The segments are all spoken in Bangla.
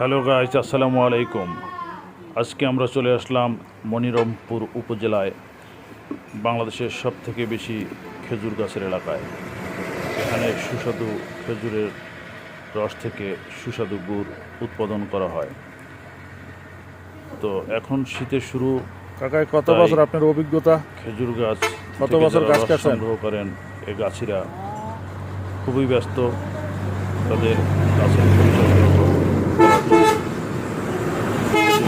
হ্যালো গাইজ আসসালামু আলাইকুম আজকে আমরা চলে আসলাম মনিরমপুর উপজেলায় বাংলাদেশের সব থেকে বেশি খেজুর গাছের এলাকায়। এখানে সুস্বাদু খেজুরের রস থেকে সুস্বাদু গুড় উৎপাদন করা হয়। তো এখন শীতের শুরু কাকায় কত বছর আপনার অভিজ্ঞতা? খেজুর গাছ কত বছর গাছ সংগ্রহ করেন এই গাছিরা খুবই ব্যস্ত। তাদের গাছের পরিচর্যা করার জন্য।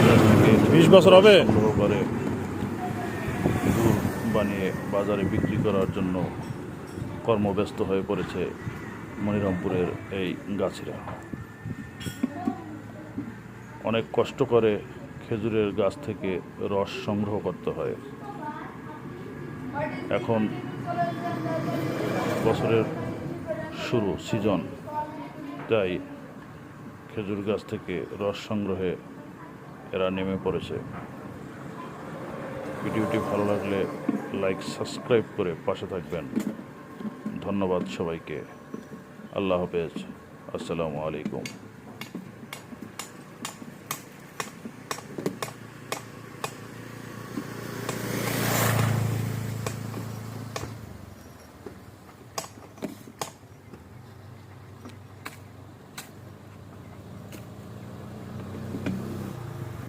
খেজুর 20 বছর হবে? সংগ্রহ করে বানিয়ে বাজারে বিক্রি করার জন্য কর্মব্যস্ত হয়ে পড়েছে মনিরামপুরের এই গাছিরা অনেক কষ্ট করে খেজুরের গাছ থেকে রস সংগ্রহ করতে হয় এখন বছরের শুরু, সিজন, তাই খেজুর গাছ থেকে রস সংগ্রহে এরা নেমে পড়েছে। ভিডিওটি ভালো লাগলে লাইক সাবস্ক্রাইব করে পাশে থাকবেন। ধন্যবাদ সবাইকে। আল্লাহ হাফেজ। আসসালামু আলাইকুম।